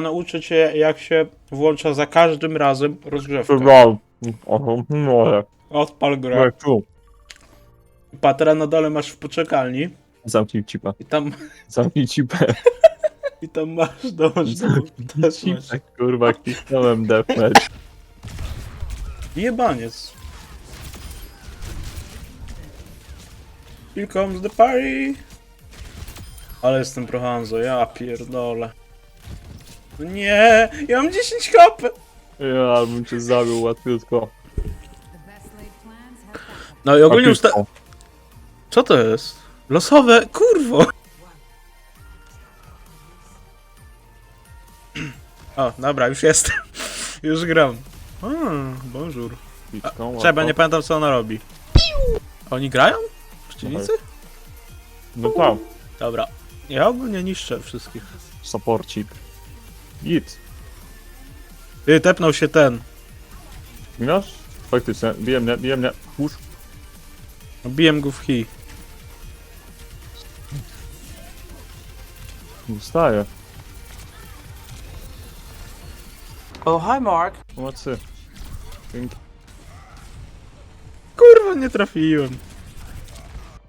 Nauczę cię, jak się włącza za każdym razem rozgrzewkę. No, Odpal grę. tu. Patera na dole masz w poczekalni Zamknij cipę. i tam, Zamknij cipę. i tam masz dołącz do... Cipę, kurwa, kliknąłem deathmatch. Jebaniec. Here comes the party. Ale jestem prohanzo, ja pierdolę. Nie, ja mam 10 HP. Ja bym cię zabił łatwiutko. No i ogólnie usta... Łatwiutko. Co to jest? Losowe, kurwo. O, dobra, już jestem. Już gram. A, bonjour. Trzeba, nie pamiętam co ona robi. Oni grają? Przeciwnicy? No tak, Dobra. Ja ogólnie niszczę wszystkich. supporcik. Git. Ty, tepnął się ten. Wiesz? Faktycznie, bije mnie, bije mnie. Pusz. Bijem go w hi. Wstaje. Oh, hi, Mark. Pomocy. Dzięki. Kurwa, nie trafiłem.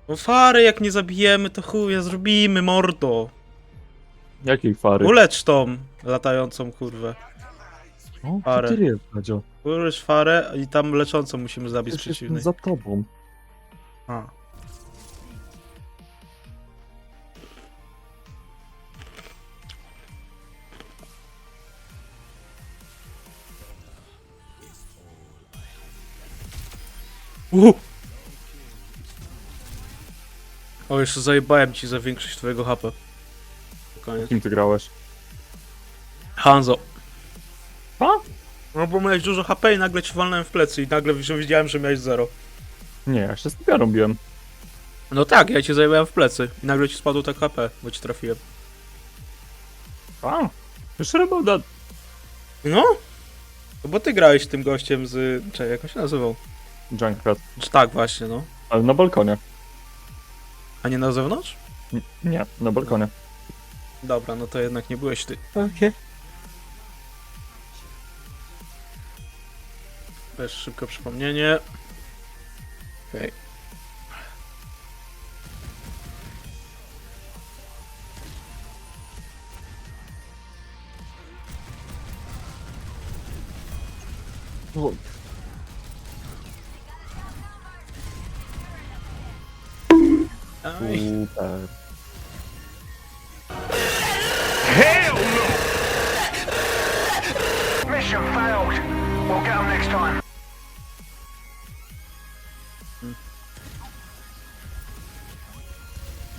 No fary, jak nie zabijemy, to chuja zrobimy, mordo. Jakiej fary? Ulecz tą latającą kurwę. O, Farę. ty jest. Ulecz farę i tam leczącą musimy zabić Przecież jestem przeciwnej. za tobą. A. O, jeszcze zajebałem ci za większość twojego HP. Koniec. Kim ty grałeś? Hanzo. A? No bo miałeś dużo HP i nagle ci walnąłem w plecy i nagle widziałem, że miałeś zero. Nie, ja się z tym robiłem. No tak, ja cię zajebałem w plecy i nagle ci spadło tak HP, bo ci trafiłem. A, już Rebelda. No? No bo ty grałeś tym gościem z... Czekaj, jak on się nazywał? Junkrat. Czy tak właśnie, no. Ale na balkonie. A nie na zewnątrz? N- Nie, na balkonie. Dobra, no to jednak nie byłeś ty. Okej. Też szybko przypomnienie. Okej. Aj. Super.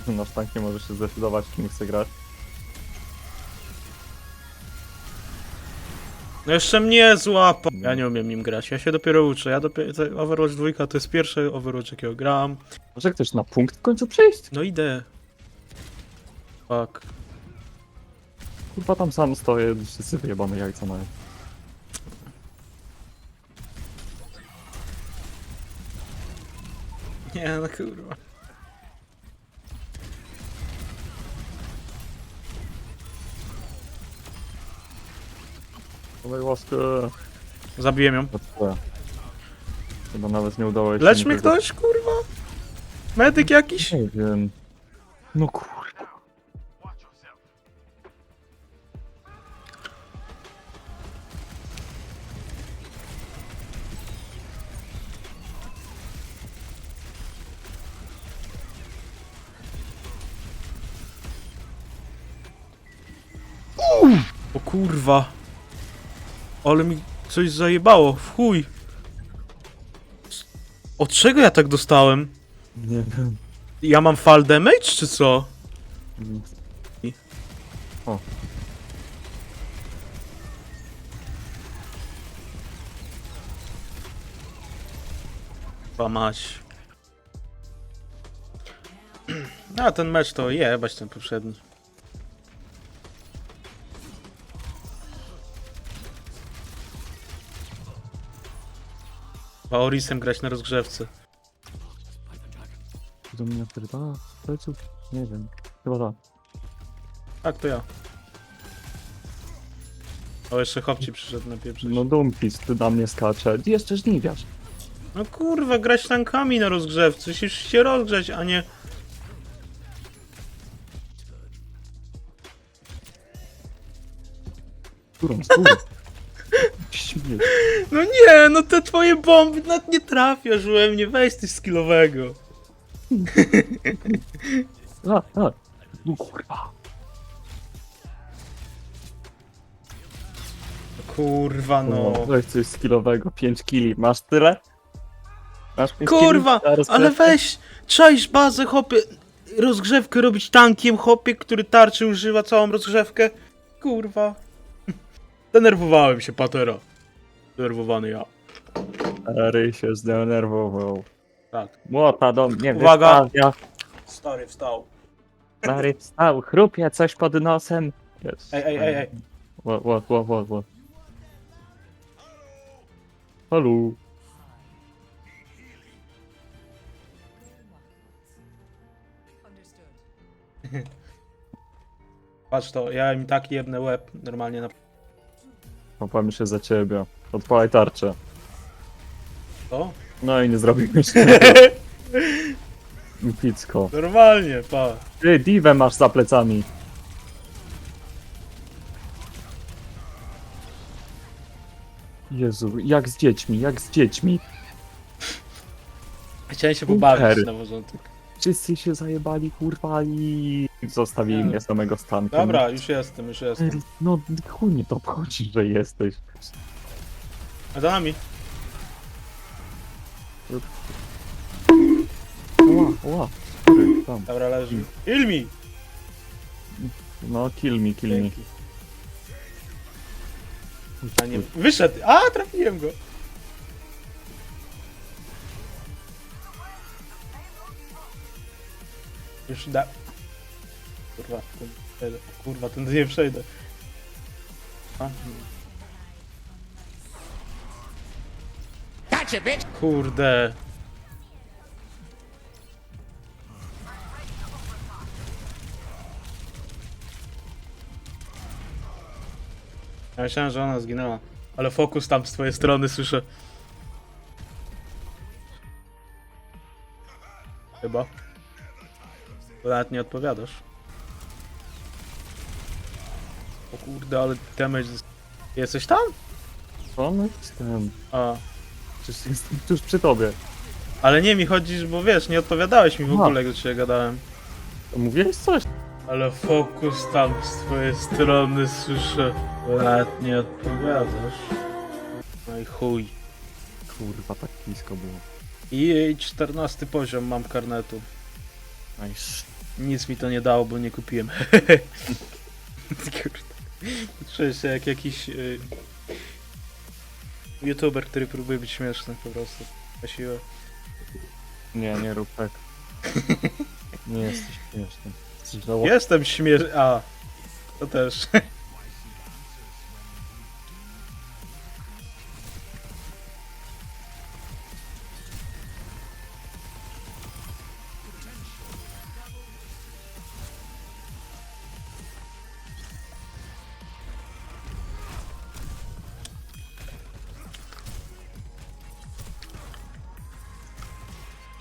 Nasz tank nie może się zdecydować, kim chce grać. No jeszcze mnie złapa. Ja nie umiem nim grać, ja się dopiero uczę. Ja dopiero... Overwatch 2 to jest pierwszy Overwatch jakiego gram. Może chcesz na punkt w końcu przejść? No idę. Fuck. Kurwa tam sam stoję, wszyscy wyjebane jajca mają. Nie, no kurwa. Dawaj łaskę. Zabiłem ją. Twoja. Chyba nawet nie udało się... Lecz nikogo- ktoś, kurwa? Medyk jakiś? Nie wiem. No kurwa. O kurwa. Ale mi coś zajebało, w chuj. Od czego ja tak dostałem? Nie wiem. Ja mam fall damage, czy co? O. Chyba mać. A ten mecz to jebać ten poprzedni. Maorisem grać na rozgrzewce. Do mnie wpierdala? W pleców? Nie wiem. Chyba tak. Tak, to ja. O, jeszcze chłopci przyszedł na pieprzyć. No Dumpis, ty na mnie skacze. Jeszcze żniwiarz. No kurwa, grać tankami na rozgrzewce, musisz się rozgrzać, a nie... Którą skórę? Śmieć. No nie, no te twoje bomby nawet nie trafiasz we mnie, weź coś skillowego. A, a. No kurwa. Kurwa no. No. Weź coś skillowego, 5 killi. Masz tyle? Masz 5 Kurwa? Zaraz ale lecę. weź, czaisz bazę, hopie, rozgrzewkę robić tankiem, hopie, który tarczy używa całą rozgrzewkę. Kurwa. Denerwowałem się, patera. Denerwowany ja. Stary się zdenerwował. Tak. Młota do mnie Uwaga. wystawia. Stary wstał. Stary wstał, chrupie coś pod nosem. Jest. Ej, ej, ej, ej. What, what, what, what, what? Halo. Patrz to, ja im tak jebnę łeb normalnie na... Kopamy się za ciebie. Odpalaj tarczę. To? No i nie zrobiłeś tego. Picko. Normalnie, pa. Ty, diwę masz za plecami. Jezu, jak z dziećmi, jak z dziećmi. Chciałem się pobawić na porządek. Wszyscy się zajebali, kurwa, i zostawili mnie samego stankiem. Dobra, już jestem, już jestem. No, chuj mnie to obchodzi, że jesteś. A za nami. Ła, ła. Tam. Dobra, leży. Ilmi! No, kill me, kill me. Dzięki. A nie, wyszedł! A, trafiłem go! Już da... Kurwa, ten, przejdę. kurwa, ten nie przejdę. A, Kurde. Ja myślałem, że ona zginęła. Ale fokus tam z twojej strony słyszę. Chyba. Bo nawet nie odpowiadasz. O kurde, ale damage... z- Jesteś tam? Co jestem? A. Przecież jestem tuż przy tobie. Ale nie mi chodzisz, bo wiesz, nie odpowiadałeś mi w Aha. ogóle, gdy cię gadałem. To Mówiłeś coś? Ale fokus tam z twojej strony słyszę. Bo nawet nie odpowiadasz. No i chuj. Kurwa, tak blisko było. I 14 poziom mam karnetu. Nice. Nic mi to nie dało, bo nie kupiłem. Kurde. Czuję się jak jakiś y, youtuber, który próbuje być śmieszny po prostu. Na siłę. Nie, nie rób tak. Nie jesteś śmieszny. Jesteś. Jestem śmieszny. A, to też.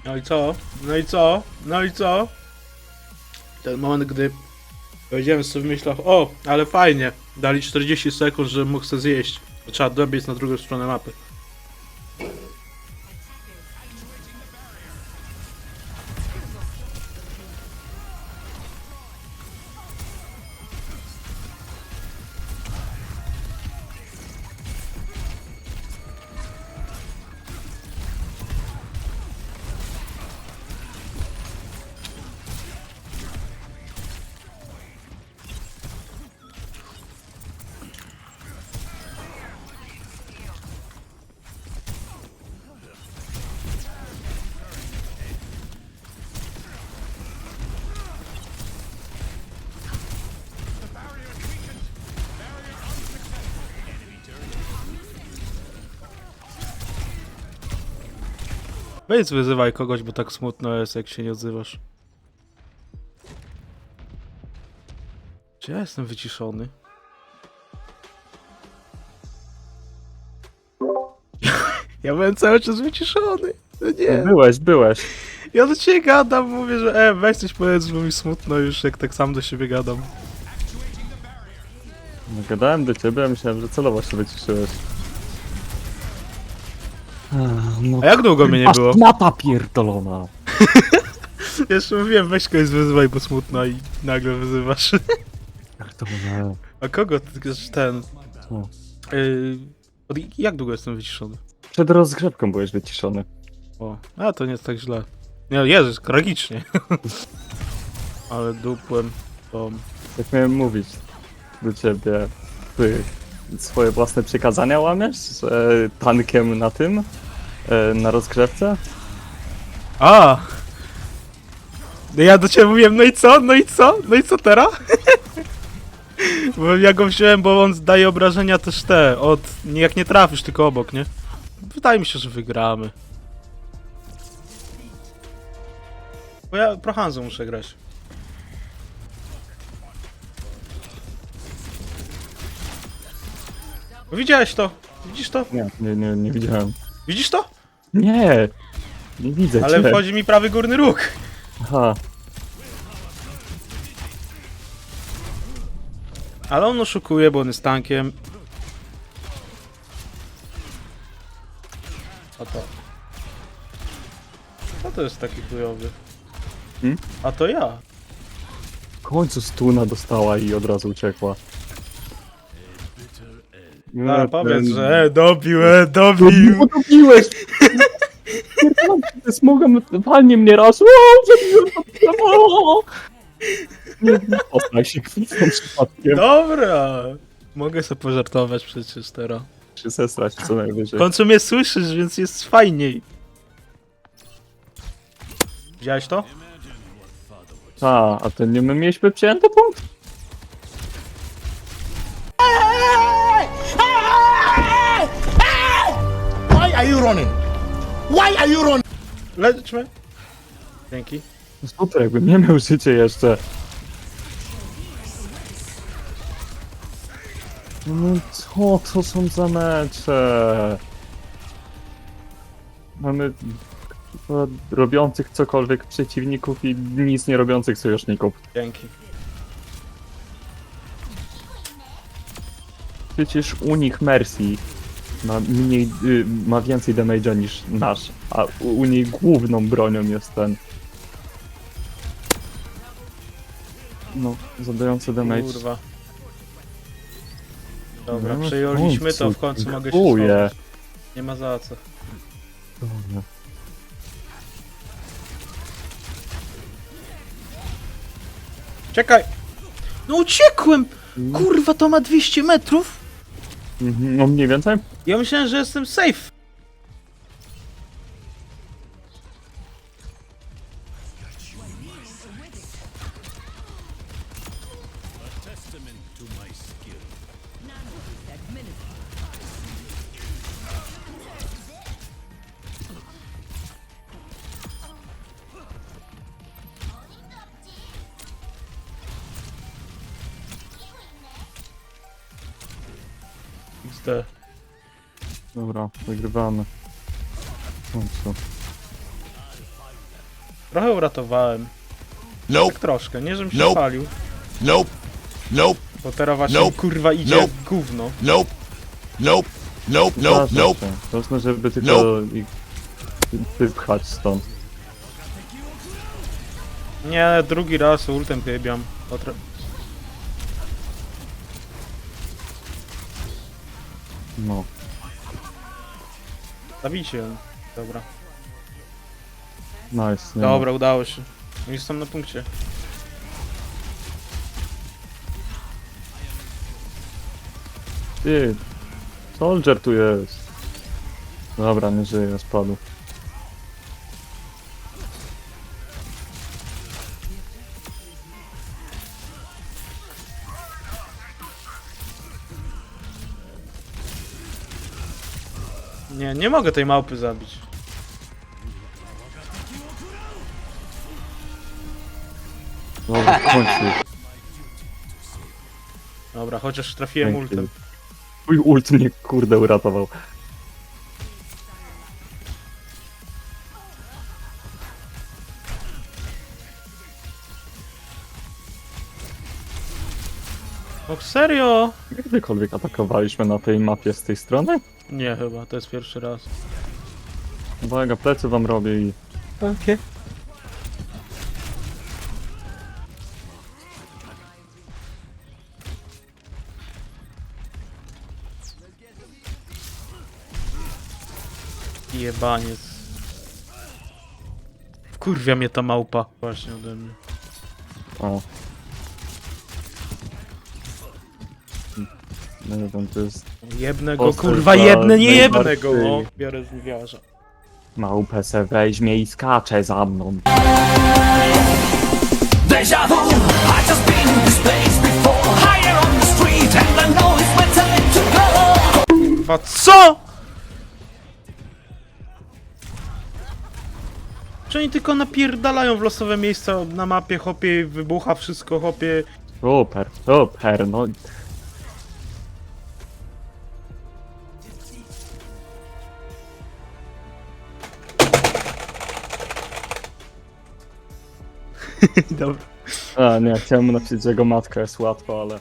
No i co? No i co? No i co? Ten moment, gdy powiedziałem sobie w myślach, o, ale fajnie, dali 40 sekund, że mógł sobie zjeść. Trzeba dobiec na drugą stronę mapy. Weź wyzywaj kogoś, bo tak smutno jest, jak się nie odzywasz. Czy ja jestem wyciszony? Ja byłem cały czas wyciszony. No nie. No byłeś, byłeś. Ja do ciebie gadam, mówię, że e, weź coś powiedz, bo mi smutno już, jak tak sam do siebie gadam. No gadałem do ciebie, a myślałem, że celowo się wyciszyłeś. No, A jak długo mnie nie było? mapa pierdolona. Jeszcze mówiłem, weź kogoś wyzywaj, bo smutno i nagle wyzywasz. Pierdolona. A kogo? Ty- Ten... Co? Yy, od- jak długo jestem wyciszony? Przed rozgrzewką byłeś wyciszony. O, a to nie jest tak źle. Nie, Jezus, tragicznie. Ale dupłem to... Jak miałem mówić do ciebie, ty swoje własne przykazania łamiesz? Że tankiem na tym? E, Na rozgrzewce? A! No Ja do ciebie mówiłem, no i co? No i co? No i co teraz? Bo ja go wziąłem, bo on daje obrażenia też te, od... nie- Jak nie trafisz, tylko obok, nie? Wydaje mi się, że wygramy. Bo ja pro Hanzo muszę grać. Widziałeś to? Widzisz to? Nie, nie, nie, nie widziałem. Widzisz to? Nie! Nie widzę Ale cię. wchodzi mi prawy górny róg. Aha, Ale on oszukuje, bo on jest tankiem. A to. Co to jest taki chujowy? Hmm? A to ja. w końcu stuna dostała i od razu uciekła. A, Nie, powiedz, ten- że e, dobił, e, No, dobił. dobiłeś! Pierdolę, ty smogem walnie mnie raz. O, zabiłem to o! Nie, poznaj się w tym przypadkiem. Dobra. Mogę sobie pożartować przecież teraz. Się zesrać co W najwyżej. końcu mnie słyszysz, więc jest fajniej. Widziałeś to? A, a to nie my mieliśmy przyjęty punkt? Why are you running? Why are you running? Leczmy. Dzięki. No Super, jakbym nie miał życia jeszcze. No co to są za mecze? Mamy robiących cokolwiek przeciwników i nic nie robiących sojuszników. Dzięki. Przecież u nich Mercy ma mniej, y, ma więcej damage'a niż nasz, a u, u niej główną bronią jest ten. No, zadający damage. Kurwa. Dobra, No, w to, w końcu mogę się dziękuję. schować. Nie ma za co. Dobra. Czekaj! No uciekłem! Kurwa, to ma 200 metrów? Mhm, No mniej więcej? Ja myślałem, że jestem safe. Dobra, wygrywamy. W końcu. Trochę uratowałem. Nope, Tak troszkę, nie żebym się Nope. palił. nope, nope, Bo teraz właśnie Nope. kurwa idzie Nope. gówno. nope, nope, nope, nope, nope. się. Ważne, żeby tylko ich wypchać stąd. Nie, drugi raz ultem. Potra- No. Zabijcie ją. Dobra. Nice. Nie Dobra, udało się. Jestem na punkcie. Ma. Ty, Soldier tu jest. Dobra, nie żyje, spadł. Nie, mogę tej małpy zabić. No, Kończy. Dobra, chociaż trafiłem Dzięki. ultem. Twój ult mnie kurde uratował. O serio? Gdykolwiek atakowaliśmy na tej mapie z tej strony? Nie chyba, to jest pierwszy raz. Uwaga, plecy wam robię i... Okej. Jebaniec. Kurwia mnie ta małpa. Właśnie ode mnie. O. Nie wiem, to jest Jebnę go, Postać kurwa, dla jebnę, nie jebnę go! najbardziej- O, biorę żniwiarza. małpę se weźmie i skacze za mną. Deja vu, I just been in this place before. Higher on the street, and I know it's my time to go. Kurwa, CO?! Czy oni tylko napierdalają w losowe miejsca na mapie, hopie, wybucha wszystko, hopie. Super, super, no. Dobra. A nie, chciałem napisać, że jego matka jest łatwa, ale...